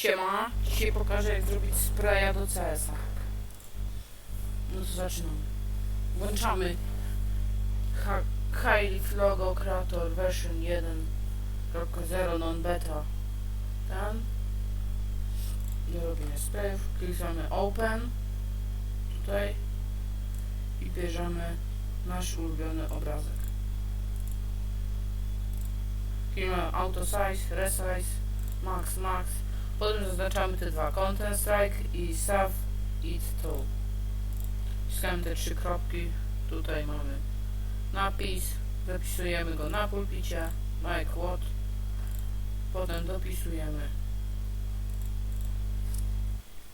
Siema, dzisiaj pokażę jak zrobić spraya do CS-a. No to zaczynamy. Włączamy Highlight Logo Creator version 1.0 non-beta. Ten. I robimy sprayów. Klikamy Open. Tutaj. I bierzemy nasz ulubiony obrazek. Klikamy Auto Size, Resize, Max, Max. Potem zaznaczamy te dwa Content Strike i Save It To. Wciskamy te trzy kropki. Tutaj mamy napis. Zapisujemy go na pulpicie. Mike Watt. Potem dopisujemy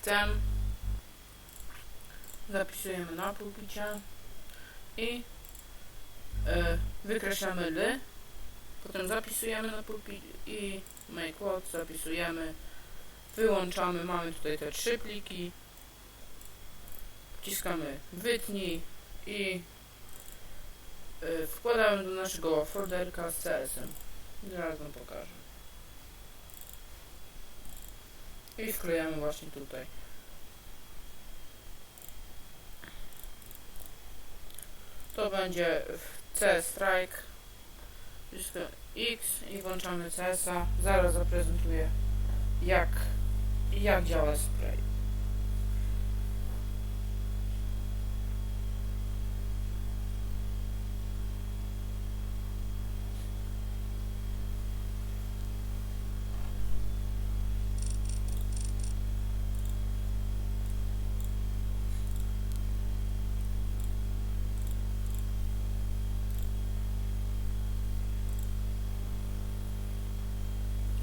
ten. Zapisujemy na pulpicie. I e, wykreślamy L. Potem zapisujemy na pulpicie i make what zapisujemy. Wyłączamy, mamy tutaj te trzy pliki. Wciskamy wytnij i y, wkładamy do naszego folderka z CS-em. Zaraz wam pokażę. I wklejamy właśnie tutaj. To będzie C Strike. X i włączamy CS-a. Zaraz zaprezentuję jak, jak działa spray.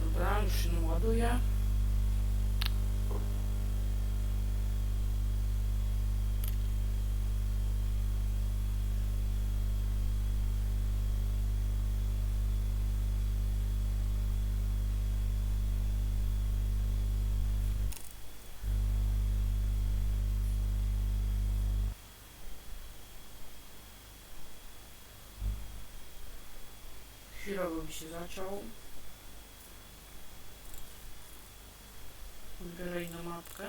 Dobra, już się ładuje. Chwilowo by się zaczął. Wybieraj na mapkę.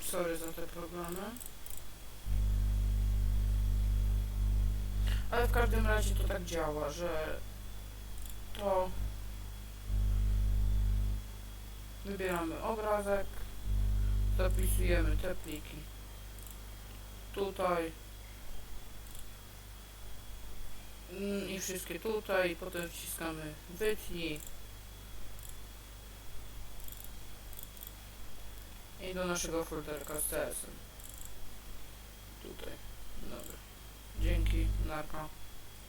Sorry za te problemy. Ale w każdym razie to tak działa, że to wybieramy obrazek, zapisujemy te pliki. Tutaj. Mm, i wszystkie tutaj, potem wciskamy wytnij. I do naszego folderka z CS-em tutaj, dobra, dzięki, narka